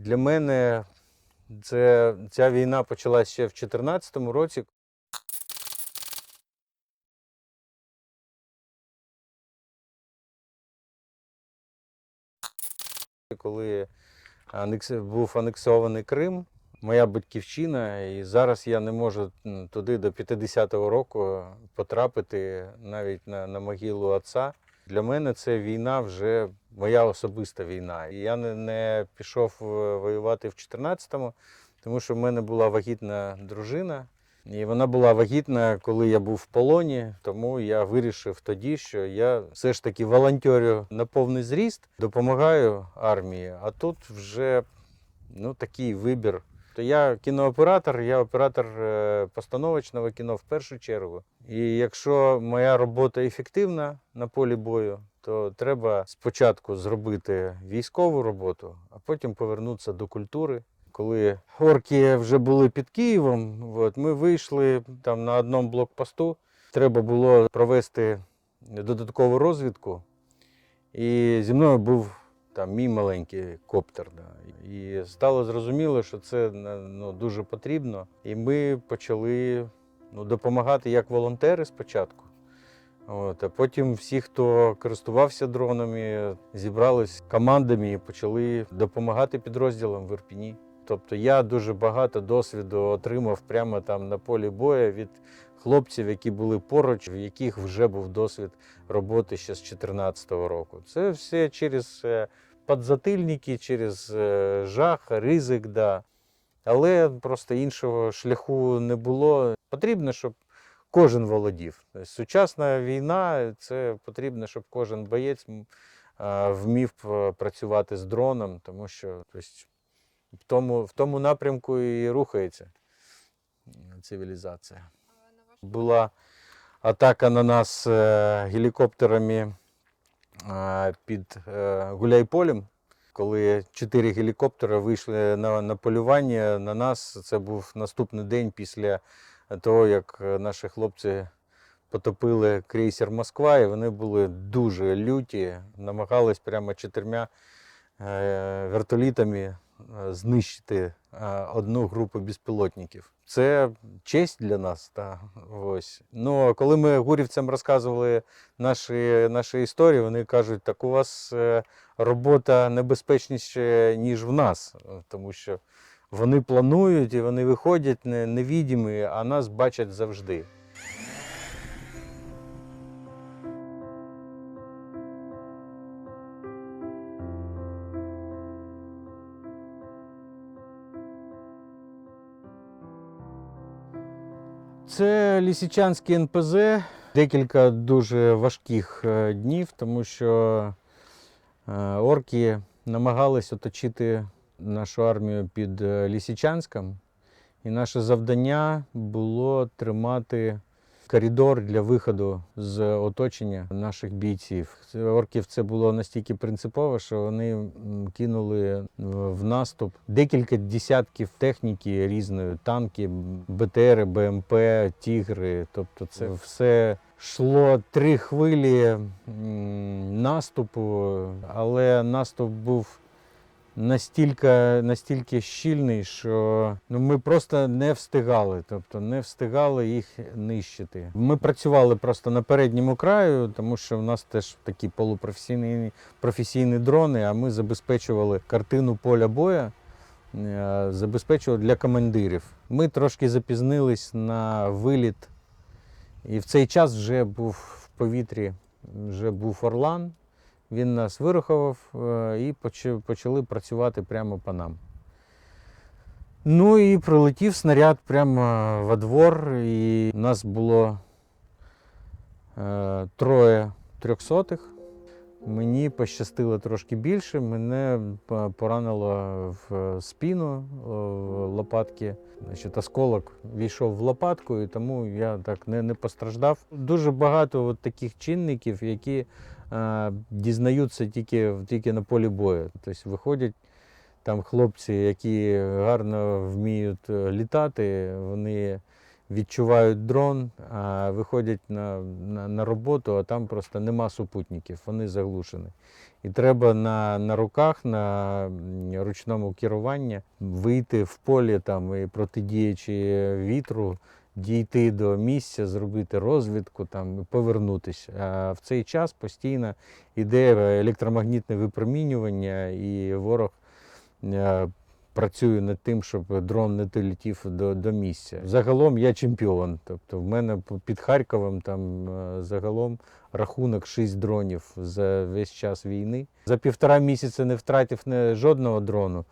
Для мене це, ця війна почалася ще в 2014 році. Коли анекс... був анексований Крим, моя батьківщина, і зараз я не можу туди до 50-го року потрапити навіть на, на могилу отця. Для мене це війна вже моя особиста війна. І я не, не пішов е, воювати в 14-му, тому що в мене була вагітна дружина. І вона була вагітна, коли я був в полоні. Тому я вирішив тоді, що я все ж таки волонтерю на повний зріст, допомагаю армії. А тут вже ну, такий вибір. То я кінооператор, я оператор е, постановочного кіно в першу чергу. І якщо моя робота ефективна на полі бою, то треба спочатку зробити військову роботу, а потім повернутися до культури. Коли орки вже були під Києвом, от, ми вийшли там на одному блокпосту. Треба було провести додаткову розвідку. І зі мною був там мій маленький коптер. Да. І стало зрозуміло, що це ну, дуже потрібно. І ми почали ну, допомагати як волонтери спочатку. От, а потім всі, хто користувався дронами, зібрались командами і почали допомагати підрозділам в Ірпіні. Тобто я дуже багато досвіду отримав прямо там на полі бою від хлопців, які були поруч, в яких вже був досвід роботи ще з 2014 року. Це все через е, подзатильники, через е, жах, ризик, да. але просто іншого шляху не було. Потрібно, щоб кожен володів. Тобто Сучасна війна це потрібно, щоб кожен боєць вмів е, працювати з дроном, тому що тобто, в тому, в тому напрямку і рухається е, цивілізація. Була атака на нас е, гелікоптерами під Гуляйполем. Коли чотири гелікоптери вийшли на, на полювання на нас, це був наступний день після того, як е, наші хлопці потопили крейсер Москва, і вони були дуже люті, намагались прямо чотирма е, вертолітами е, знищити одну групу безпілотників. Це честь для нас. Та, ось. Ну, коли ми гурівцям розказували наші, наші історії, вони кажуть, так у вас робота небезпечніша, ніж в нас, тому що вони планують і вони виходять не- невідімі, а нас бачать завжди. Це Лісичанський НПЗ. Декілька дуже важких е, днів, тому що е, орки намагались оточити нашу армію під е, Лісичанськом. І наше завдання було тримати коридор для виходу з оточення наших бійців. Орків це було настільки принципово, що вони кинули в- в наступ декілька десятків техніки різної: танки, БТРи, БМП, Тігри. Тобто, це все йшло три хвилі наступу, але наступ був настільки, настільки щільний, що ну, ми просто не встигали, тобто не встигали їх нищити. Ми працювали просто на передньому краю, тому що в нас теж такі полупрофесійні професійні дрони, а ми забезпечували картину поля бою. е, Забезпечували для командирів. Ми трошки запізнились на виліт, і в цей час вже був в повітрі вже був Орлан. Він нас вирахував е, і почали працювати прямо по нам. Ну і прилетів снаряд прямо во двор, і нас було е, троє трьохсотих. Мені пощастило трошки більше. Мене поранило в спину, лопатки. Значить, осколок війшов в лопатку, і тому я так не, не постраждав. Дуже багато от таких чинників, які дізнаються тільки, тільки на полі бою. Тобто виходять там хлопці, які гарно вміють е, літати, вони відчувають дрон, а виходять на, на, на роботу, а там просто нема супутників, вони заглушені. І треба на, на руках, на ручному керуванні вийти в полі там, і протидіючи вітру, дійти до місця, зробити розвідку там, повернутися. А в цей час постійно йде електромагнітне випромінювання, і ворог е, працює над тим, щоб дрон не долетів до, до місця. Загалом я чемпіон. Тобто в мене під Харковом там е, загалом рахунок 6 дронів за весь час війни. За півтора місяця не втратив жодного дрону.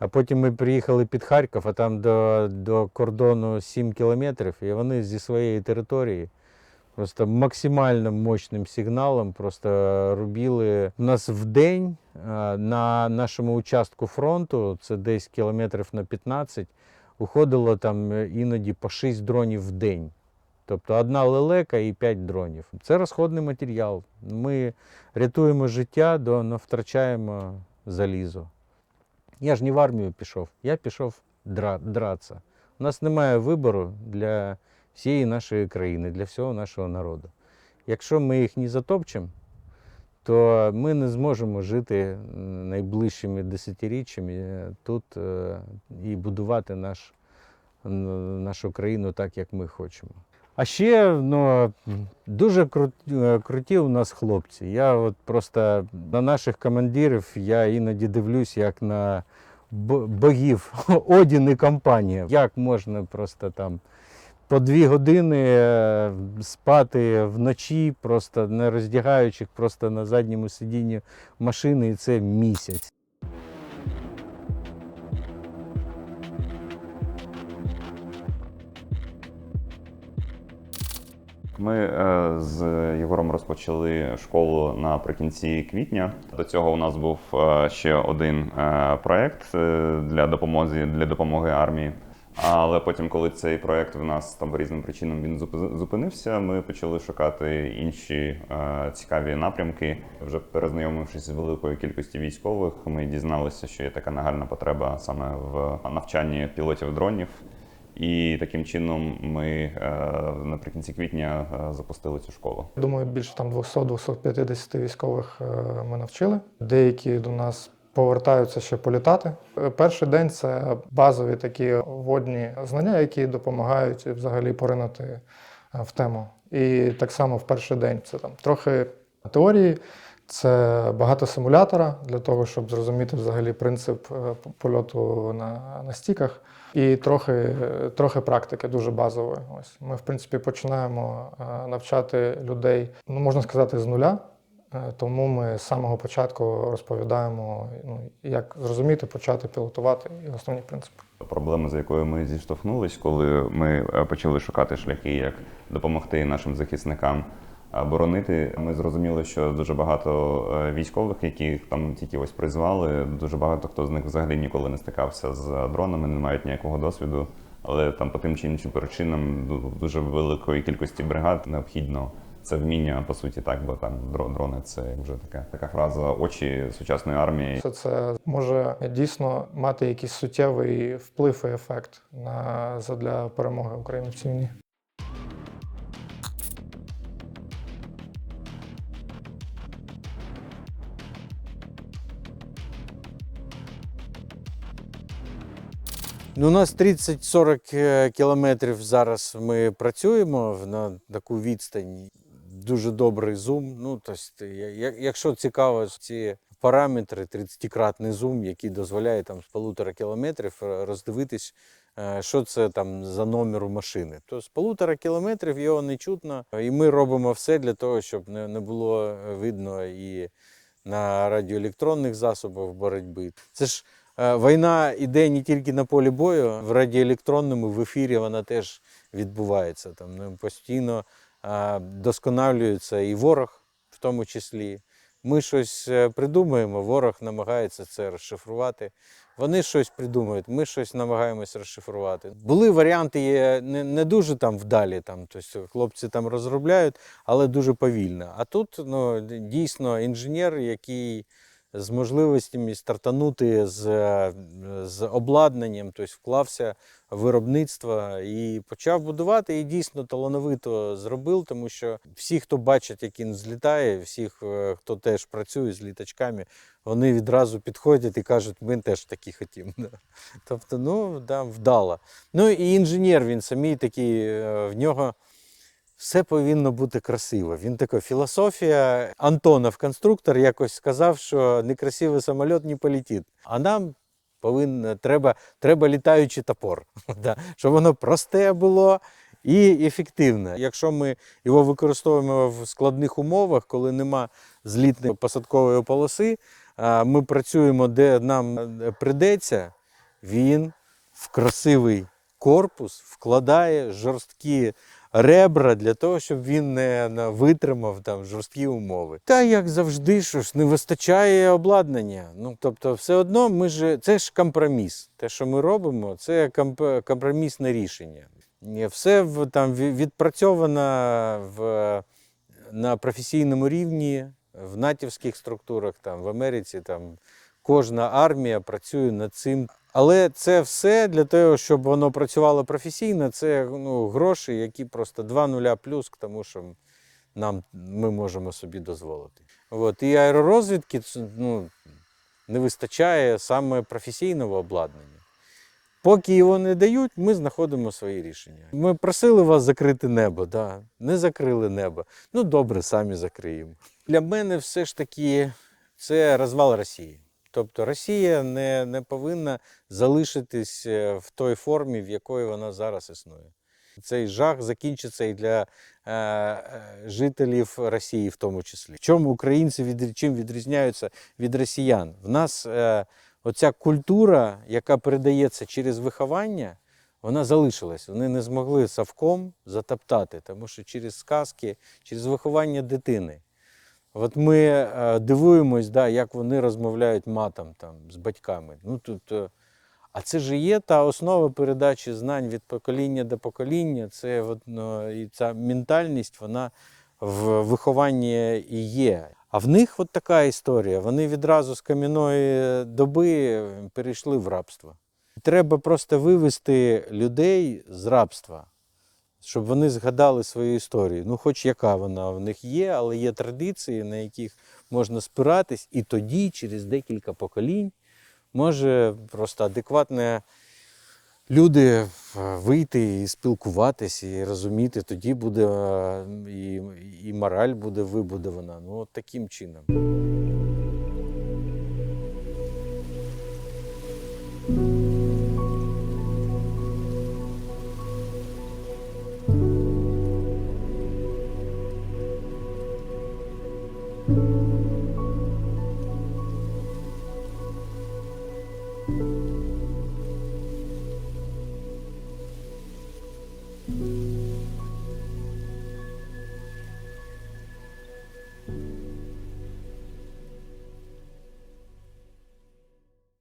А потім ми приїхали під Харків, а там до, до кордону 7 кілометрів, і вони зі своєї території просто максимально мощним сигналом просто рубіли. Нас в день е, на нашому участку фронту, це десь кілометрів на 15, уходило там е, іноді по 6 дронів в день. Тобто одна лелека і 5 дронів. Це розходний матеріал. Ми рятуємо життя, до, но втрачаємо залізо. Я ж не в армію пішов, я пішов дра, дратися. У нас немає вибору для всієї нашої країни, для всього нашого народу. Якщо ми їх не затопчемо, то ми не зможемо жити найближчими десятиріччями е, тут е, і будувати наш, нашу країну так, як ми хочемо. А ще ну, дуже е, круті у нас хлопці. Я от просто на наших командирів я іноді дивлюсь, як на богів Одін і компанія. Як можна просто там по дві години е, спати вночі, просто не роздягаючи, просто на задньому сидінні машини, і це місяць. Ми е, з Єгором розпочали школу наприкінці квітня. До цього у нас був е, ще один е, проект для допомоги для допомоги армії. Але потім, коли цей проект в нас там по різним причинам він зупинився, ми почали шукати інші цікаві напрямки. Вже перезнайомившись з великою кількістю військових, ми дізналися, що є така нагальна потреба саме в навчанні пілотів дронів. І таким чином ми е, наприкінці квітня е, запустили цю школу. Думаю, більше там 200-250 військових е, ми навчили. Деякі до нас повертаються ще політати. Перший день це базові такі водні знання, які допомагають взагалі поринути в тему. І так само в перший день це там трохи теорії. Це багато симулятора для того, щоб зрозуміти взагалі принцип польоту на, на стіках. І трохи, трохи практики дуже базової. Ось ми, в принципі, починаємо е, навчати людей, ну можна сказати, з нуля. Е, Тому ми з самого початку розповідаємо, ну, як зрозуміти, почати пілотувати і основні принципи. Проблема, з якою ми зіштовхнулись, коли ми е, почали шукати шляхи, як допомогти нашим захисникам боронити. Ми зрозуміли, що дуже багато е, військових, яких там тільки ось призвали, дуже багато хто з них взагалі ніколи не стикався з дронами, не мають ніякого досвіду. Але там по тим чи іншим причинам дуже великої кількості бригад необхідно це вміння, по суті, так, бо там дро- дрони це вже така така фраза очі сучасної армії. Все це може дійсно мати якийсь суттєвий вплив і ефект на задля перемоги України в цій війні. У нас 30-40 е, кілометрів зараз ми працюємо на таку відстань. Дуже добрий зум. Ну, тобто, якщо цікаво ці параметри, 30-кратний зум, який дозволяє там з полутора кілометрів е, роздивитись е, що це там за номер машини. То з полутора кілометрів його не чутно. І ми робимо все для того, щоб не, було видно і на радіоелектронних засобах боротьби. Це ж війна іде не тільки на полі бою, в радіоелектронному в ефірі вона теж відбувається. Там ну, постійно е, досконалюється і ворог, в тому числі. Ми щось е, придумаємо, ворог намагається це розшифрувати. Вони щось придумують, ми щось намагаємось розшифрувати. Були варіанти є не, не дуже там вдалі, там, тобто хлопці там розробляють, але дуже повільно. А тут ну, дійсно інженер, який з можливостями стартанути з, е, з обладнанням, тобто вклався в виробництво і почав будувати, і дійсно талановито зробив, тому що всі, хто бачить, як він злітає, всіх, е, хто теж працює з літачками, вони відразу підходять і кажуть, ми теж такі хотімо. Тобто, ну, да, вдало. Ну і інженер, він самий такий, е, в нього все повинно бути красиво. Він така філософія. Антонов, конструктор, якось сказав, що некрасивий самоліт не полетить. А нам повинно, треба, треба літаючий топор, да, щоб воно просте було і ефективне. Якщо ми його використовуємо в складних умовах, коли нема злітної посадкової полоси, ми працюємо, де нам е, придеться, він в красивий корпус вкладає жорсткі ребра для того, щоб він не витримав там жорсткі умови. Та як завжди, що ж не вистачає обладнання. Ну тобто, все одно ми ж це ж компроміс. Те, що ми робимо, це комп- компромісне рішення. Все в- там ві- відпрацьовано в, на професійному рівні, в натівських структурах, там, в Америці там, кожна армія працює над цим. Але це все для того, щоб воно працювало професійно, це ну, гроші, які просто два нуля плюс тому, що нам ми можемо собі дозволити. От. І аеророзвідки ну, не вистачає саме професійного обладнання. Поки його не дають, ми знаходимо свої рішення. Ми просили вас закрити небо, да. не закрили небо. Ну добре, самі закриємо. Для мене все ж таки це розвал Росії. Тобто Росія не, не повинна залишитись е, в той формі, в якої вона зараз існує. Цей жах закінчиться і для е, е, жителів Росії, в тому числі. В чому українці від, чим відрізняються від росіян? В нас е, оця культура, яка передається через виховання, вона залишилась. Вони не змогли совком затоптати, тому що через сказки, через виховання дитини. От ми е, дивуємось, да, як вони розмовляють матом там, з батьками. Ну, тут, е, а це ж є та основа передачі знань від покоління до покоління. Це от, ну, і ця ментальність, вона в вихованні і є. А в них от така історія. Вони відразу з кам'яної доби перейшли в рабство. Треба просто вивести людей з рабства щоб вони згадали свою історію. Ну, хоч яка вона в них є, але є традиції, на яких можна спиратись, і тоді, через декілька поколінь, може просто адекватне люди е, вийти і спілкуватись, і розуміти, тоді буде е, і, і мораль буде вибудована. Ну, от таким чином.